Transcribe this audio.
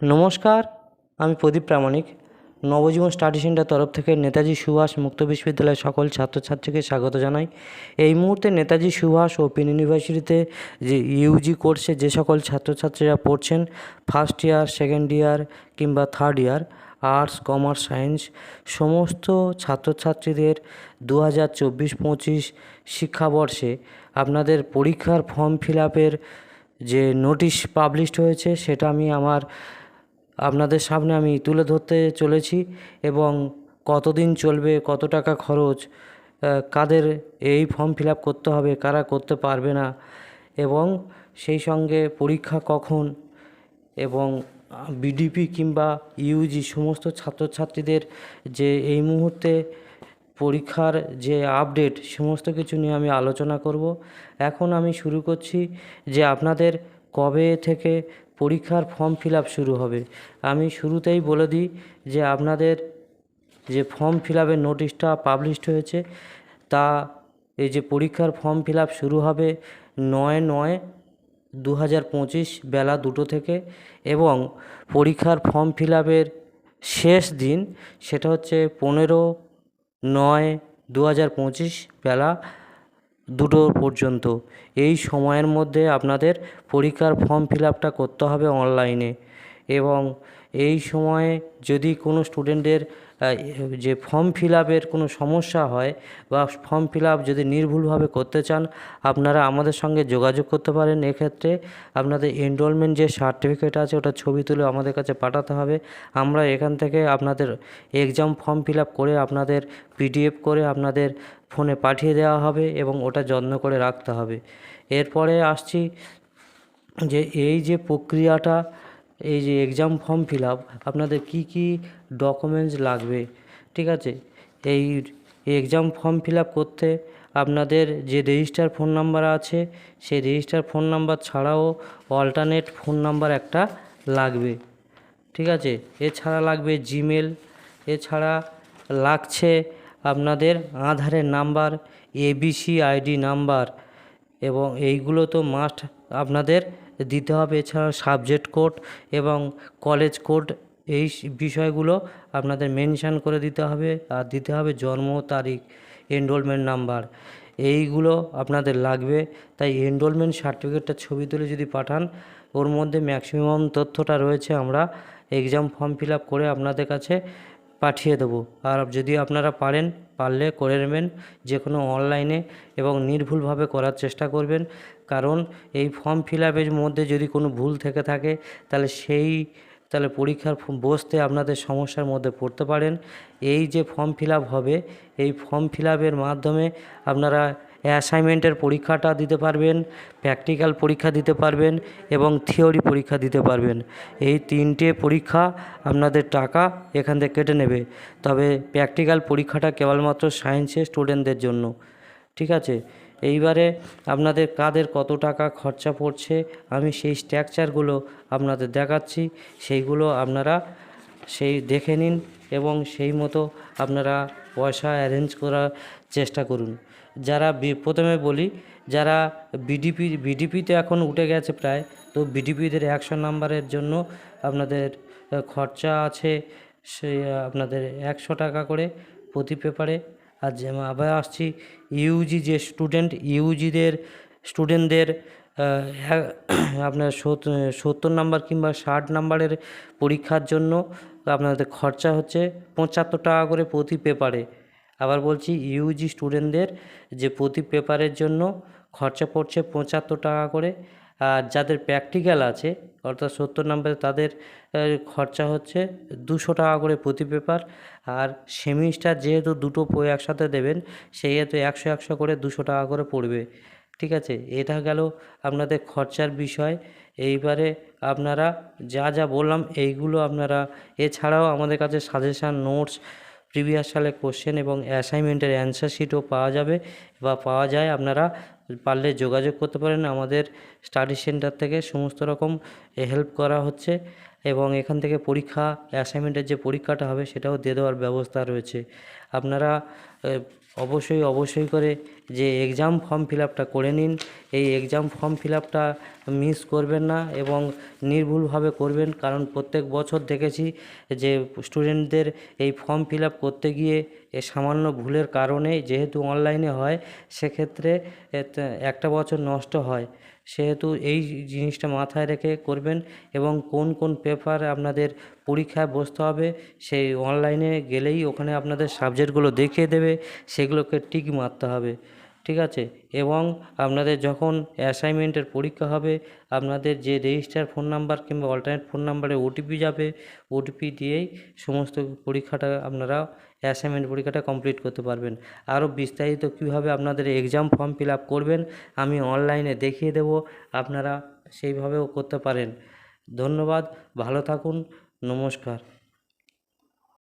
নমস্কার, আমি Pradip Pramanik. Nabajiban study centre তরফ থেকে নেতাজি সুভাষ মুক্ত বিশ্ববিদ্যালয়ের সকল ছাত্রছাত্রীকে স্বাগত জানাই। এই মুহূর্তে নেতাজি সুভাষ ওপেন ইউনিভার্সিটিতে যে ইউজি কোর্সে যে সকল ছাত্রছাত্রীরা পড়ছেন ফার্স্ট ইয়ার সেকেন্ড ইয়ার কিংবা third year arts commerce science সমস্ত ছাত্রছাত্রীদের দু হাজার চব্বিশ পঁচিশ শিক্ষাবর্ষে আপনাদের পরীক্ষার ফর্ম ফিল আপের যে নোটিশ পাবলিশড হয়েছে, সেটা আমি আমার আপনাদের সামনে আমি তুলে ধরতে চলেছি এবং কতদিন চলবে, কত টাকা খরচ কাদের এই ফর্ম ফিল করতে হবে, কারা করতে পারবে না, এবং সেই সঙ্গে পরীক্ষা কখন, এবং বিডিপি কিংবা ইউজি সমস্ত ছাত্রছাত্রীদের যে এই মুহূর্তে পরীক্ষার যে আপডেট, সমস্ত কিছু নিয়ে আমি আলোচনা করব। এখন আমি শুরু করছি যে আপনাদের কবে থেকে পরীক্ষার ফর্ম ফিল শুরু হবে। আমি শুরুতেই বলে দিই যে আপনাদের যে ফর্ম ফিল আপের নোটিশটা পাবলিশড হয়েছে, তা এই যে পরীক্ষার ফর্ম ফিল শুরু হবে নয় নয় দু বেলা দুটো থেকে এবং পরীক্ষার ফর্ম ফিল শেষ দিন সেটা হচ্ছে পনেরো নয় দু বেলা দুটো পর্যন্ত। এই সময়ের মধ্যে আপনাদের পরীক্ষার ফর্ম ফিল আপটা করতে হবে অনলাইনে এবং এই সময়ে যদি কোনো স্টুডেন্টের যে ফর্ম ফিল আপের কোনো সমস্যা হয় বা ফর্ম ফিল আপ যদি নির্ভুলভাবে করতে চান, আপনারা আমাদের সঙ্গে যোগাযোগ করতে পারেন। এক্ষেত্রে আপনাদের এনরোলমেন্ট যে সার্টিফিকেট আছে, ওটা ছবি তুলে আমাদের কাছে পাঠাতে হবে। আমরা এখান থেকে আপনাদের এক্সাম ফর্ম ফিল আপ করে আপনাদের পিডিএফ করে আপনাদের ফোনে পাঠিয়ে দেওয়া হবে এবং ওটা যত্ন করে রাখতে হবে। এরপরে আসছি যে এই যে প্রক্রিয়াটা এই যে এক্সাম ফর্ম ফিল আপ আপনাদের কী কী ডকুমেন্টস লাগবে? ঠিক আছে? এই এক্সাম ফর্ম ফিল আপ করতে আপনাদের যে রেজিস্টার ফোন নাম্বার আছে, সেই রেজিস্টার ফোন নাম্বার ছাড়াও অল্টারনেট ফোন নাম্বার একটা লাগবে। ঠিক আছে? এছাড়া লাগবে জিমেল এছাড়া লাগছে আপনাদের আধারের নাম্বার এবিসি আইডি নাম্বার এবং এইগুলো তো মাস্ট আপনাদের দিতে হবে। এছাড়া সাবজেক্ট কোড এবং কলেজ কোড এই বিষয়গুলো আপনাদের মেনশান করে দিতে হবে। আর দিতে হবে জন্ম তারিখ এনরোলমেন্ট নাম্বার এইগুলো আপনাদের লাগবে। তাই এনরোলমেন্ট সার্টিফিকেটটা ছবি তুলে যদি পাঠান, ওর মধ্যে ম্যাক্সিমাম তথ্যটা রয়েছে আমরা এক্সাম ফর্ম ফিল করে আপনাদের কাছে পাঠিয়ে দেবো। আর যদি আপনারা পারেন পারলে করে নেবেন যে কোনো অনলাইনে এবং নির্ভুলভাবে করার চেষ্টা করবেন। কারণ এই ফর্ম ফিল আপের মধ্যে যদি কোনো ভুল থেকে থাকে, তাহলে সেই, তাহলে পরীক্ষার বসতে আপনাদের সমস্যার মধ্যে পড়তে পারেন। এই যে ফর্ম ফিল হবে, এই ফর্ম ফিল মাধ্যমে আপনারা অ্যাসাইনমেন্টের পরীক্ষাটা দিতে পারবেন, প্র্যাকটিক্যাল পরীক্ষা দিতে পারবেন এবং থিওরি পরীক্ষা দিতে পারবেন। এই তিনটে পরীক্ষা আপনাদের টাকা এখান থেকে কেটে নেবে। তবে প্র্যাকটিক্যাল পরীক্ষাটা কেবলমাত্র সায়েন্সের স্টুডেন্টদের জন্য। ঠিক আছে? এইবারে আপনাদের কাদের কত টাকা খরচা পড়ছে, আমি সেই স্ট্রাকচারগুলো আপনাদের দেখাচ্ছি। সেইগুলো আপনারা সেই দেখে নিন এবং সেই মতো আপনারা পয়সা অ্যারেঞ্জ করার চেষ্টা করুন। যারা প্রথমে বলি, যারা বিডিপি বিডিপিতে এখন উঠে গেছে প্রায়, তো বিডিপিদের একশো নাম্বারের জন্য আপনাদের খরচা আছে সে আপনাদের একশো টাকা করে প্রতি পেপারে আর যেমন আবার আসছি ইউজি যে স্টুডেন্ট ইউজিদের স্টুডেন্টদের আপনার সত্তর নাম্বার কিংবা ষাট নাম্বারের পরীক্ষার জন্য আপনাদের খরচা হচ্ছে পঁচাত্তর টাকা করে প্রতি পেপারে। আবার বলছি ইউজি স্টুডেন্টদের যে প্রতি পেপারের জন্য খরচা পড়ছে পঁচাত্তর টাকা করে। আর যাদের প্র্যাকটিক্যাল আছে, অর্থাৎ সত্তর নম্বরে তাদের খরচা হচ্ছে দুশো টাকা করে প্রতি পেপার। আর সেমিস্টার যেহেতু দুটো বই একসাথে দেবেন সেহেতু একশো একশো করে দুশো টাকা করে পড়বে। ঠিক আছে? এটা গেল আপনাদের খরচার বিষয়। এইবারে আপনারা যা যা বললাম, এইগুলো আপনারা এছাড়াও আমাদের কাছে সাজেশান নোটস প্রিভিয়াস সালে কোশ্চেন এবং অ্যাসাইনমেন্টের অ্যান্সার শিটও পাওয়া যাবে বা পাওয়া যায়। আপনারা পারলে যোগাযোগ করতে পারেন। আমাদের স্টাডি সেন্টার থেকে সমস্ত রকম হেল্প করা হচ্ছে এবং এখান থেকে পরীক্ষা অ্যাসাইনমেন্টের যে পরীক্ষাটা হবে সেটাও দিয়ে দেওয়ার ব্যবস্থা রয়েছে। আপনারা অবশ্যই অবশ্যই করে যে এক্সাম ফর্ম ফিল করে নিন। এই এক্সাম ফর্ম ফিল মিস করবেন না এবং নির্ভুলভাবে করবেন। কারণ প্রত্যেক বছর দেখেছি যে স্টুডেন্টদের এই ফর্ম ফিল করতে গিয়ে এ সামান্য ভুলের কারণে যেহেতু অনলাইনে হয়, সেক্ষেত্রে একটা বছর নষ্ট হয়। সেহেতু এই জিনিসটা মাথায় রেখে করবেন এবং কোন কোন পেপার আপনাদের পরীক্ষায় বসতে হবে সেই অনলাইনে গেলেই ওখানে আপনাদের সাবজেক্টগুলো দেখিয়ে দেবে, সেগুলোকে টিক মারতে হবে। ঠিক আছে? এবং আপনাদের যখন অ্যাসাইনমেন্টের পরীক্ষা হবে, আপনাদের যে রেজিস্টার ফোন নাম্বার কিংবা অল্টারনেট ফোন নাম্বারে ওটিপি যাবে ওটিপি দিয়েই সমস্ত পরীক্ষাটা আপনারা অ্যাসাইনমেন্ট পরীক্ষাটা কমপ্লিট করতে পারবেন। আরও বিস্তারিত কীভাবে আপনাদের এক্সাম ফর্ম ফিল করবেন, আমি অনলাইনে দেখিয়ে দেবো, আপনারা সেইভাবেও করতে পারেন। ধন্যবাদ, ভালো থাকুন, নমস্কার।